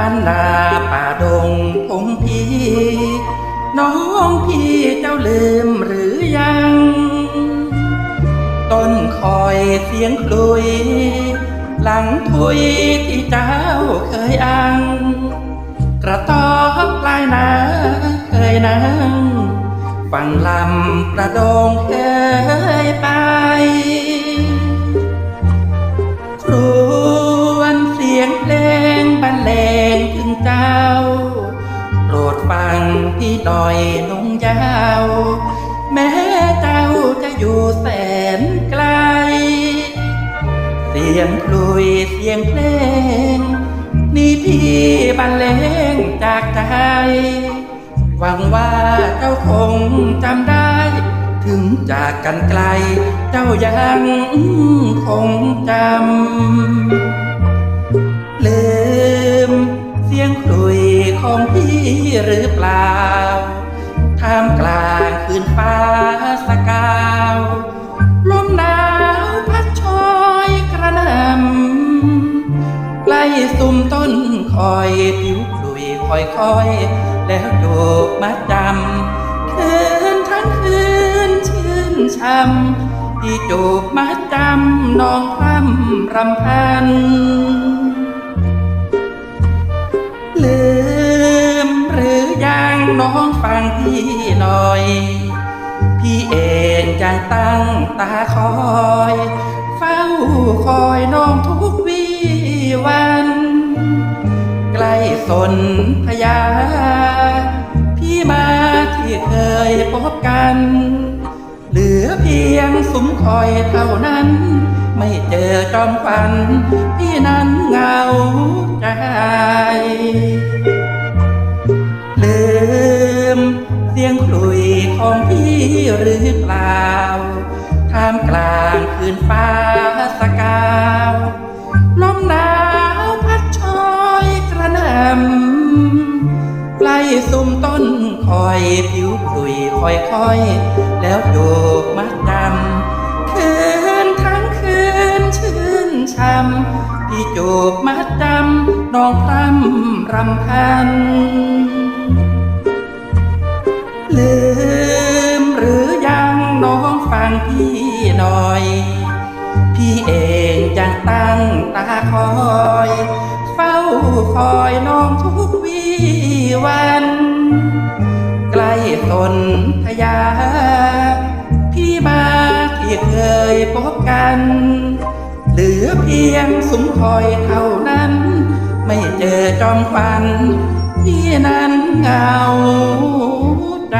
ลานาป่าดงพี่น้องพี่เจ้าลืมหรือยัง ต้นคอยเสียงคลุย หลังทุยที่เจ้าเคยอังกระต๊อบปลายนาเคยนั่งฟังลำกระโดงเคยไป งพี่หน่อยนงยาว แม้เจ้าจะอยู่แสนไกล เสียงคลุยเสียงเพลง นี่พี่บรรเลงจากใจ หวังว่าเจ้าคงจำได้ ถึงจากกันไกล เจ้ายังคงจำามกลางคืนฟ้าสกาวลมหนาวพัดชอยกระนำใกล้สุมต้นคอยผิวคลุยคอยคอย แล้วโยกมาจำคืนทั้งคืนชื่นช่ำที่จูบมาจำนองพร่ำรำพัน น้องฟังพี่หน่อย พี่เองจะตั้งตาคอย เฝ้าคอยน้องทุกวีวัน ใกล้สนพยา พี่มาที่เคยพบกัน เหลือเพียงสุมคอยเท่านั้น ไม่เจอจอมฝัน พี่นั้นเหงาใจ ลืม เสียงคลุยของพี่หรือเปล่าท่ามกลางคืนฟ้าสกาวลมหนาวพัดชอยกระหนำใกล้สุมต้นคอยผิวคลุยคอยคอย แล้วโยกมัดำคืนทั้งคืนชื่นช่ำพี่จูบมัดำน้องพร่ำรำพัน งฟังพี่หน่อย พี่เองยังตั้งตาคอย เฝ้าคอยน้องทุกวีวัน ใกล้ตนทยา พี่มาที่เคยพบกัน เหลือเพียงสุมคอยเท่านั้น ไม่เจอจอมฟัน พี่นั้นเหงาใจ